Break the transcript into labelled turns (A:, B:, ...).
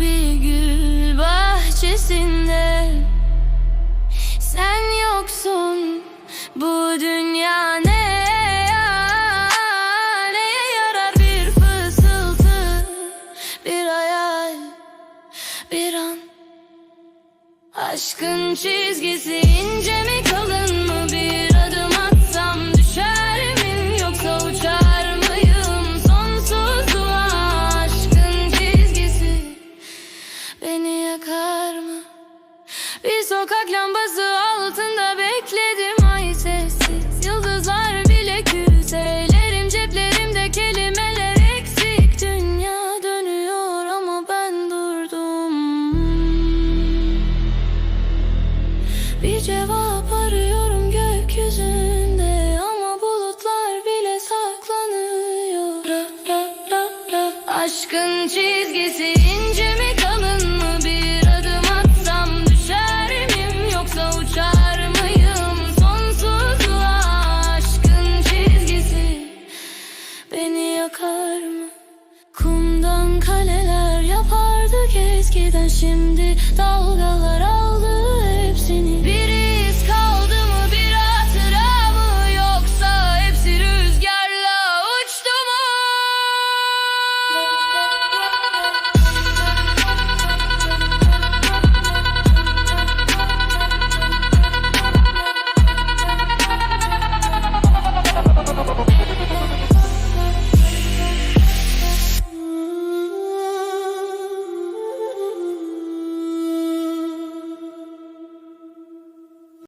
A: Bir gül bahçesinde. Sen yoksun bu dünya ne Neye yarar bir fısıltı Bir hayal bir an? Aşkın çizgisi ince mi kalır sokak lambası altında bekledim. Ay sessiz Yıldızlar bile küs Ellerim ceplerimde kelimeler eksik. Dünya dönüyor ama ben durdum. Bir cevap arıyorum gökyüzünde Ama bulutlar bile saklanıyor. Aşkın çizgisi ince mi yakar mı? Kumdan kaleler yapardık eskiden şimdi dalgalar aldı hepsini